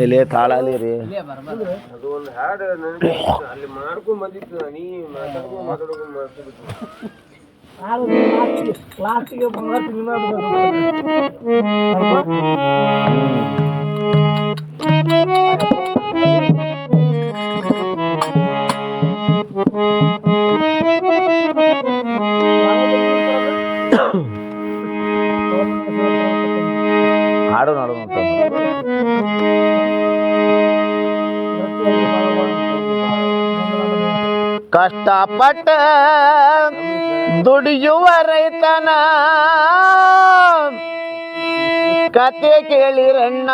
ಎಲ್ಲಿ ತಾಳಾಲಿ ರೀ. ಅದು ಒಂದು ಹಾಡು ನನಗೆ ಅಲ್ಲಿ ಮಾಡ್ಕೊಂಡ್ ಬಂದಿತ್ತು ನೀ ಮಾತಾಡ್ಕೊಂಡ್ ಮಾತಾಡ್ಕೊಂಡ್ ಲಾಸ್ಟಿಗೆ ಬಂಗಾರ ಕಷ್ಟಪಟ್ಟ ದುಡಿಯುವ ರೈತನ ಕತೆ ಕೇಳಿರಣ್ಣ.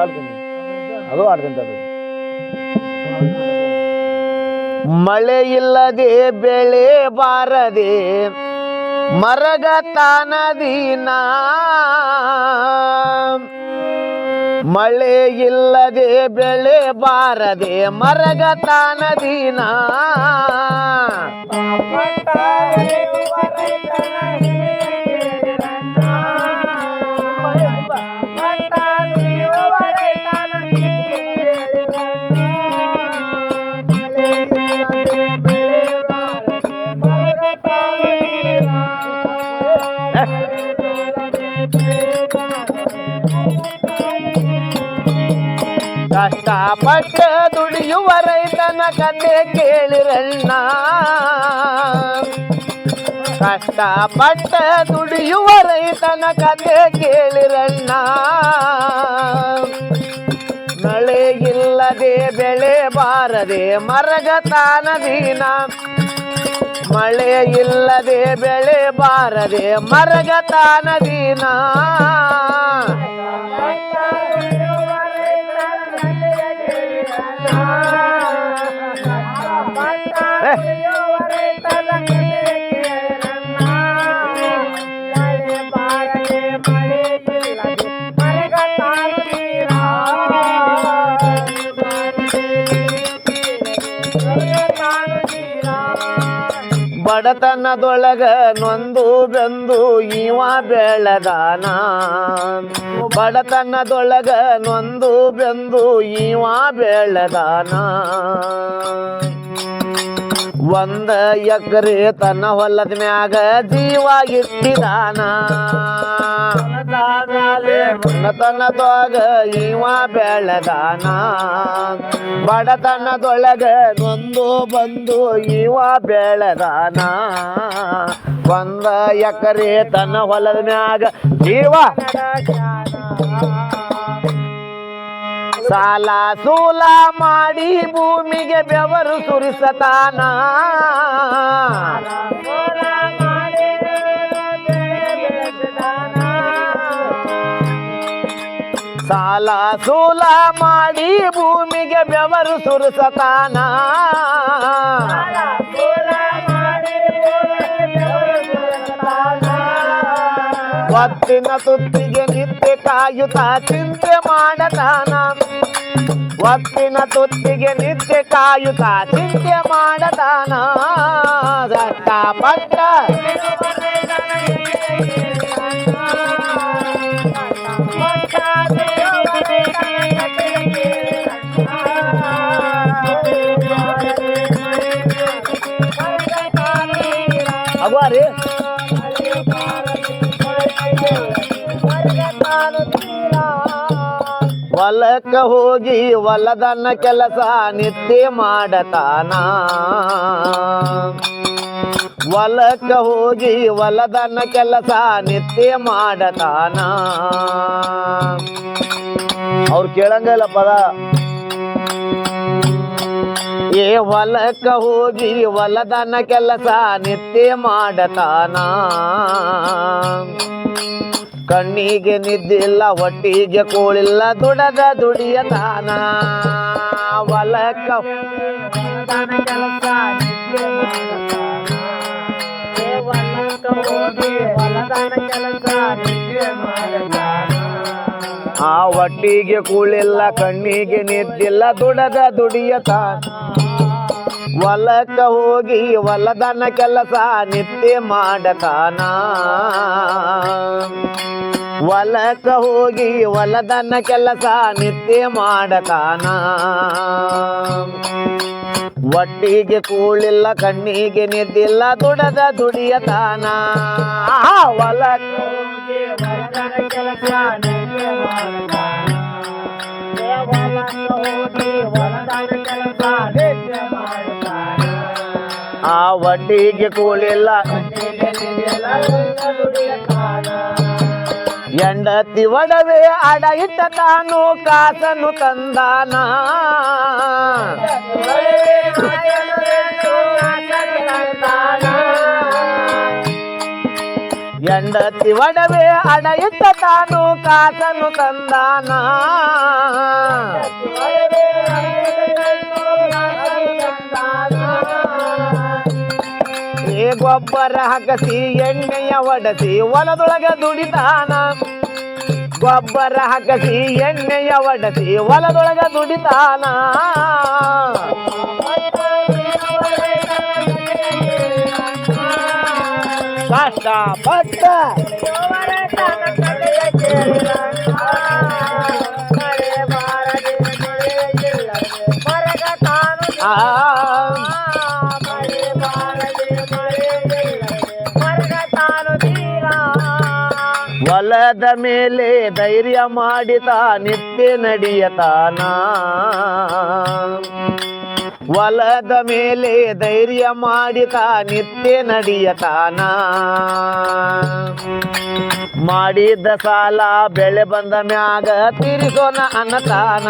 ಆಡ್ತೀನಿ ಅದು ಆಡ್ತೀನಿ ಮಳೆ ಇಲ್ಲದೆ ಬೆಳೆ ಬಾರದೆ ಮರಗತಾನ ದೀನ ಮಳೆ ಇಲ್ಲದೆ ಬೆಳೆ ಬಾರದೆ ಮರಗತಾನ ದೀನ ಕಷ್ಟಪಟ್ಟ ದುಡಿಯುವ ರೈತನ ಕತೆ ಕೇಳಿರಣ್ಣ. ಕಷ್ಟಪಟ್ಟ ದುಡಿಯುವ ರೈತನ ಕತೆ ಕೇಳಿರಣ್ಣ. ಮಳೆ ಇಲ್ಲದೆ ಬೆಳೆ ಬಾರದೆ ಮರಗತಾನದೀನ ಮಳೆ ಇಲ್ಲದೆ ಬೆಳೆ ಬಾರದೆ ಮರಗತಾನ ಬಡತನದೊಳಗ ನೊಂದು ಬೆಂದು ಇವ ಬೆಳೆದಾನ. ಬಡತನದೊಳಗ ನೊಂದು ಬೆಂದು ಇವ ಬೆಳೆದಾನ. ಒಂದ ಎಕರೆ ತನ್ನ ಹೊಲದ ಮ್ಯಾಗ ಜೀವ ಇಟ್ಟಿದಾನ. ಬಡತನದೊಳಗ ಇವ ಬೆಳೆದಾನ. ಬಡತನದೊಳಗ ನೊಂದು ಬಂದು ಇವ ಬೆಳೆದಾನ. ಒಂದ ಎಕರೆ ತನ್ನ ಹೊಲದ ಮ್ಯಾಗ ಜೀವ. ಸಾಲ ಸೂಲ ಮಾಡಿ ಭೂಮಿಗೆ ಬೆವರು ಸುರಿಸತಾನ. ಸಾಲ ಸೂಲ ಮಾಡಿ ಭೂಮಿಗೆ ಬೆವರು ಸುರಿಸತಾನ. ಒತ್ತಿನ ತುತ್ತಿಗೆ ನಿತ್ಯ ಕಾಯುತ್ತಾ ಚಿಂತೆ ಮಾಡತಾನ. ಒತ್ತಿನ ತುತ್ತಿಗೆ ನಿತ್ಯ ಕಾಯುತ್ತಾ ಚಿಂತೆ ಮಾಡತಾನ. ಪಟ್ಟ ರೀ ಹೊಲಕ್ಕ ಹೋಗಿ ಹೊಲದನ್ನ ಕೆಲಸ ನಿತ್ಯ ಮಾಡತಾನ. ಹೊಲಕ್ಕ ಹೋಗಿ ಹೊಲದನ್ನ ಕೆಲಸ ನಿತ್ಯ ಮಾಡತಾನ. ಅವ್ರು ಕೇಳಂಗಿಲ್ಲ ಪದ ಏ ಹೊಲಕ್ಕ ಹೋಗಿ ಹೊಲದನ ಕೆಲಸ ನಿತ್ಯ ಮಾಡತಾನ. ಕಣ್ಣಿಗೆ ನಿದ್ದಿಲ್ಲ, ಹೊಟ್ಟಿಗೆ ಕೋಳಿಲ್ಲ, ದುಡದ ದುಡಿಯತಾನ. ಹೊಲಕ್ಕ ಆ ಹೊಟ್ಟಿಗೆ ಕೂಳಿಲ್ಲ, ಕಣ್ಣಿಗೆ ನಿದ್ದಿಲ್ಲ, ದುಡದ ದುಡಿಯತ ಹೊಲಕ್ಕ ಹೋಗಿ ಹೊಲದನ ಕೆಲಸ ನಿತ್ಯ ಮಾಡತಾನ ಹೊಲಕ್ಕ ಹೋಗಿ ಹೊಲದನ ಕೆಲಸ ನಿತ್ಯ ಮಾಡತಾನ ಒಟ್ಟಿಗೆ ಕೂಳಿಲ್ಲ ಕಣ್ಣಿಗೆ ನಿದ್ದಿಲ್ಲ ದುಡದ ದುಡಿಯ ತಾನ. ಮಾಡತಾನ. ಆ ವಡ್ಡಿಗೆ ಕೂಳಿಲ್ಲ ಎಂಡತಿ ಒಡವೆ ಅಡ ಇಟ್ಟ ತಾನು ಕಾಸನ್ನು ತಂದಾನ. ಎಂಡತಿ ಒಡವೆ ಅಡ ಇಟ್ಟ ತಾನು ಕಾಸನ್ನು ತಂದಾನ. ಗೊಬ್ಬರ ಹಾಕಸಿ ಎಣ್ಣೆಯ ಒಡಸಿ ಹೊಲದೊಳಗ ದುಡಿತಾನ. ಗೊಬ್ಬರ ಹಾಕಸಿ ಎಣ್ಣೆಯ ಒಡಸಿ ಹೊಲದೊಳಗ ದುಡಿತಾನ. ಕಷ್ಟಪಟ್ಟ ಆ. ಹೊಲದ ಮೇಲೆ ಧೈರ್ಯ ಮಾಡಿದ ನಿತ್ಯ ನಡೆಯತಾನ. ಹೊಲದ ಮೇಲೆ ಧೈರ್ಯ ಮಾಡಿತ ನಿತ್ಯ ನಡೆಯತಾನ. ಮಾಡಿದ ಸಾಲ ಬೆಳೆ ಬಂದ ಮ್ಯಾಗ ತಿರುಗೋನ ಅನ್ನತಾನ.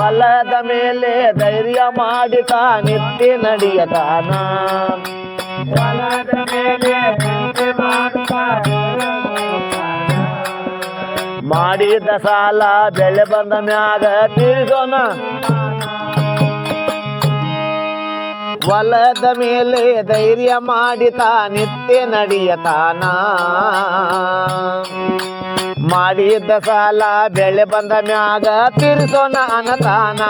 ಹೊಲದ ಮೇಲೆ ಧೈರ್ಯ ಮಾಡಿದ ನಿತ್ಯ ನಡೆಯತಾನ. ಹೊಲದ ಮೇಲೆ. ಮಾಡಿದ ಸಾಲ ಬೆಳೆ ಬಂದ ಮ್ಯಾಗ ತೀರಿಸೋಣ ಹೊಲದ ಮೇಲೆ ಧೈರ್ಯ ಮಾಡಿತ ನಿತ್ಯ ನಡೆಯತಾನ. ಮಾಡಿದ ಸಾಲ ಬೆಳೆ ಬಂದ ಮ್ಯಾಗ ತೀರಿಸೋಣ ಅನತಾನ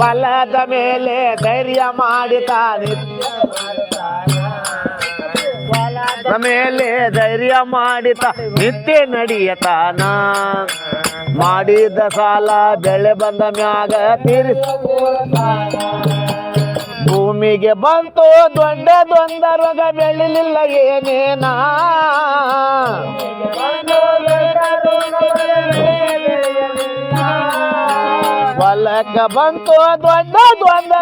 ಹೊಲದ ಮೇಲೆ ಧೈರ್ಯ ಮಾಡಿತ ನಿತ್ಯ ಮೇಲೆ ಧೈರ್ಯ ಮಾಡಿತ ನಿತ್ಯ ನಡಿಯತಾನ ಮಾಡಿದ ಸಾಲ ಬೆಳೆ ಬಂದ ಮ್ಯಾಗ ತೀರಿಸ. ಭೂಮಿಗೆ ಬಂತು ದೊಡ್ಡ ರೋಗ ಬೆಳಿಲಿಲ್ಲ ಏನೇನಾ ಹೊಲಕ್ಕ ಬಂತು ದೊಡ್ಡ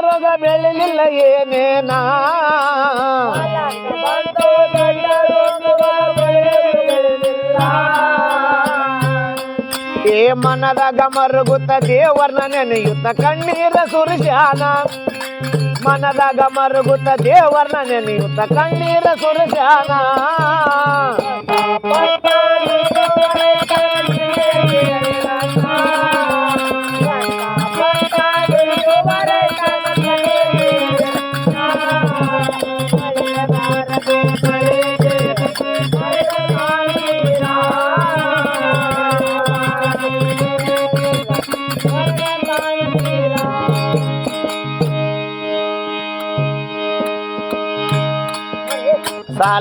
ರೋಗ ಬೆಳಿಲಿಲ್ಲ ಏನೇನಾ ಮನದಾಗ ಮರುಗುತ್ತ ದೇವರ್ನ ನೆನೆಯುತ್ತ ಕಣ್ಣೀರ ಸುರಿಸ್ಯಾನ. ಮನದಾಗ ಮರುಗುತ್ತ ದೇವರ್ನ ನೆನೆಯುತ್ತ ಕಣ್ಣೀರ ಸುರಿಸ್ಯಾನ.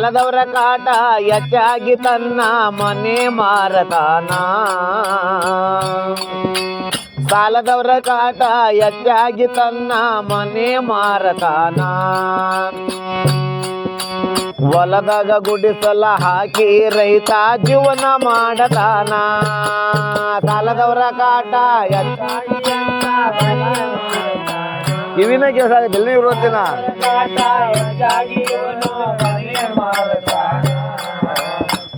ಸಾಲದವರ ಕಾಟ ಹೆಚ್ಚಾಗಿ ತನ್ನ ಮನೆ ಮಾರತಾನ. ಸಾಲದವರ ಕಾಟ ಹೆಚ್ಚಾಗಿ ತನ್ನ ಮನೆ ಮಾರತಾನ. ಹೊಲದಾಗ ಗುಡಿಸಲ ಹಾಕಿ ರೈತ ಜೀವನ ಮಾಡತಾನ. ಸಾಲದವರ ಕಾಟ ಹೆಚ್ಚಾಗಿ ಕಿವಿನ ಕೆಲಸ ಆಗುತ್ತೆ ನೀವು ಇವತ್ತಿನ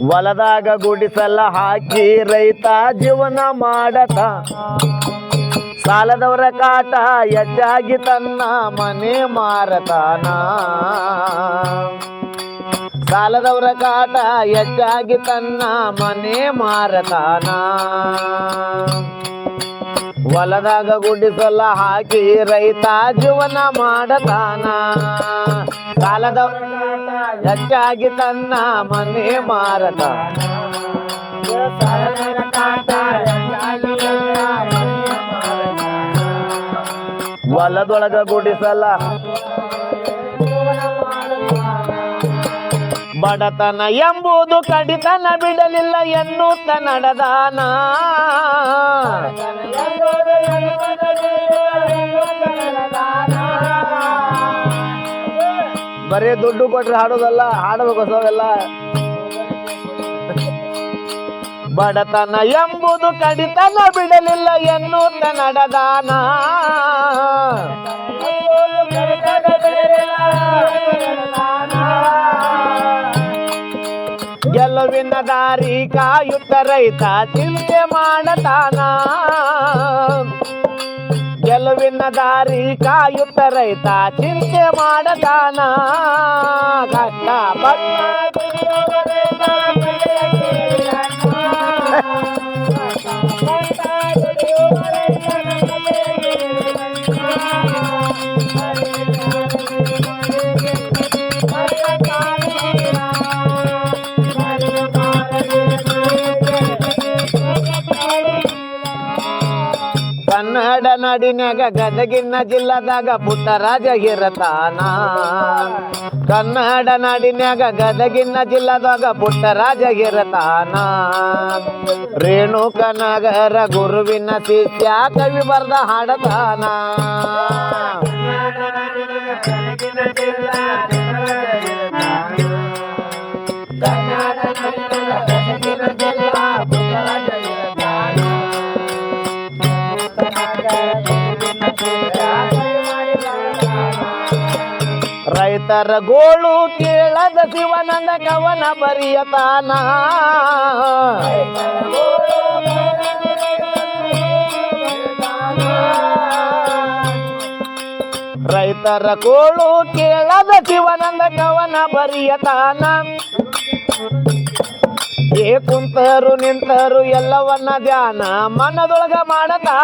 ಹೊಲದಾಗ ಗುಡಿಸಲ ಹಾಕಿ ರೈತ ಜೀವನ ಮಾಡತ. ಸಾಲದವರ ಕಾಟ ಹೆಚ್ಚಾಗಿ ತನ್ನ ಮನೆ ಮಾರತಾನ. ಸಾಲದವರ ಕಾಟ ಹೆಚ್ಚಾಗಿ ತನ್ನ ಮನೆ ಮಾರತಾನ. ಹೊಲದಾಗ ಗುಡಿಸಲ ಹಾಕಿ ರೈತ ಜೀವನ ಮಾಡತಾನ. ಸಾಲದವರ ಹೆಚ್ಚಾಗಿ ತನ್ನ ಮನೆ ಮಾರದ. ಹೊಲದೊಳಗ ಗುಡಿಸಲ ಬಡತನ ಎಂಬುದು ಕಡಿತನ ಬಿಡಲಿಲ್ಲ ಎನ್ನುತ್ತ ನಡೆದಾನ. ಬರೀ ದುಡ್ಡು ಕೊಟ್ರೆ ಹಾಡೋದಲ್ಲ ಹಾಡಬೇಕು ಹೊಸವೆಲ್ಲ ಬಡತನ ಎಂಬುದು ಕಡಿತನ ಬಿಡಲಿಲ್ಲ ಎನ್ನುತ್ತ ನಡದಾನ. ಗೆಲುವಿನ ದಾರಿ ಕಾಯುತ್ತ ರೈತ ಚಿಂತೆ ಮಾಡತಾನ. ಗೆಲುವಿನ ದಾರಿ ಕಾಯುತ್ತ ರೈತ ಚಿಂತೆ ಮಾಡತಾನ. ಕಟ್ಟ ಕನ್ನಡ ನಾಡಿನ್ಯಾಗ ಗದಗಿನ ಜಿಲ್ಲಾದಾಗ ಪುಟ್ಟರಾಜ ಇರತಾನ ಕನ್ನಡ ನಾಡಿನಾಗ ಗದಗಿನ ಜಿಲ್ಲಾದಾಗ ಪುಟ್ಟರಾಜ ಇರತಾನ ರೇಣುಕನಗರ ಗುರುವಿನ ಶಿಷ್ಯ ಕವಿ ಬರ್ದ ಹಾಡತಾನ. ರೈತರ ಗೋಳು ಕೇಳದ ಶಿವನಂದ ಕವನ ಬರಿಯತಾನ. ರೈತರ ಕೋಳು ಕೇಳದ ಶಿವನಂದ ಕವನ ಬರಿಯತಾನ. ಏ ಕುಂತರು ನಿಂತರು ಎಲ್ಲವನ್ನ ಧ್ಯಾನ ಮನದೊಳಗ ಮಾಡತಾ